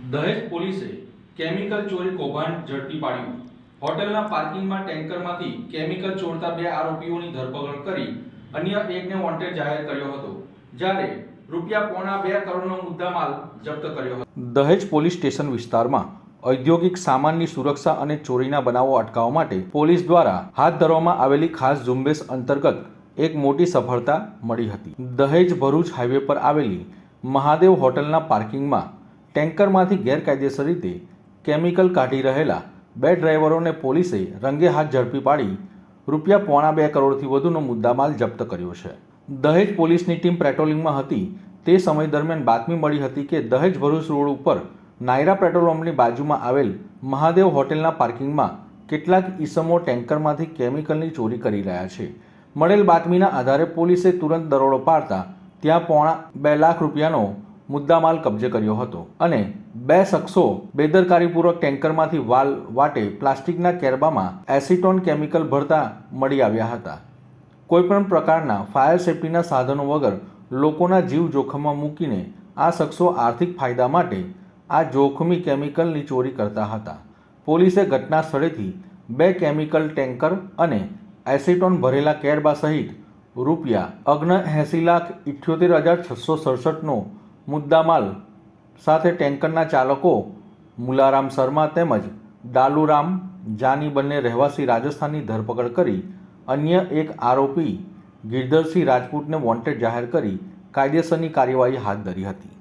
દહેજ પોલીસે કેમિકલ ચોરી કૌભાંડ ઝડપી પાડ્યું. હોટેલના પાર્કિંગમાં ટેન્કરમાંથી કેમિકલ ચોરતા બે આરોપીઓની ધરપકડ કરી અન્ય એકને વોન્ટેડ જાહેર કર્યો હતો, જ્યારે રૂપિયા પોણા બે કરોડનો મુદ્દામાલ જપ્ત કર્યો હતો. દહેજ પોલીસ સ્ટેશન વિસ્તારમાં ઔદ્યોગિક સામાનની સુરક્ષા અને ચોરીના બનાવો અટકાવવા માટે પોલીસ દ્વારા હાથ ધરવામાં આવેલી ખાસ ઝુંબેશ અંતર્ગત એક મોટી સફળતા મળી હતી. દહેજ ભરૂચ હાઈવે પર આવેલી મહાદેવ હોટલના પાર્કિંગમાં ટેન્કરમાંથી ગેરકાયદેસર રીતે કેમિકલ કાઢી રહેલા બે ડ્રાઈવરોને પોલીસે રંગે હાથ ઝડપી પાડી રૂપિયા પોણા બે કરોડથી વધુનો મુદ્દામાલ જપ્ત કર્યો છે. દહેજ પોલીસની ટીમ પેટ્રોલિંગમાં હતી. તે સમય દરમિયાન બાતમી મળી હતી કે દહેજ ભરૂચ રોડ ઉપર નાયરા પેટ્રોલ પંપની બાજુમાં આવેલ મહાદેવ હોટેલના પાર્કિંગમાં કેટલાક ઈસમો ટેન્કરમાંથી કેમિકલની ચોરી કરી રહ્યા છે. મળેલ બાતમીના આધારે પોલીસે તુરંત દરોડો પાડતા ત્યાં પોણા બે લાખ રૂપિયાનો મુદ્દામાલ કબજે કર્યો હતો અને બે શખ્સો બેદરકારીપૂર્વક ટેન્કરમાંથી વાલ વાટે પ્લાસ્ટિકના કેરબામાં એસિટોન કેમિકલ ભરતા મળી આવ્યા હતા. કોઈપણ પ્રકારના ફાયર સેફટીના સાધનો વગર લોકોના જીવ જોખમમાં મૂકીને આ શખ્સો આર્થિક ફાયદા માટે આ જોખમી કેમિકલની ચોરી કરતા હતા. પોલીસે ઘટના સ્થળેથી બે કેમિકલ ટેન્કર અને એસિટોન ભરેલા કેરબા સહિત રૂપિયા અગ્ન એંસી લાખ ઇઠ્યોતેર હજાર છસો સડસઠનો મુદ્દામાલ સાથે ટેન્કરના ચાલકો મુલારામ શર્મા તેમજ દાલુરામ જાની બંને રહેવાસી રાજસ્થાનની ધરપકડ કરી અન્ય એક આરોપી ગિરધરસિંહ રાજપૂતને વોન્ટેડ જાહેર કરી કાયદેસરની કાર્યવાહી હાથ ધરી હતી.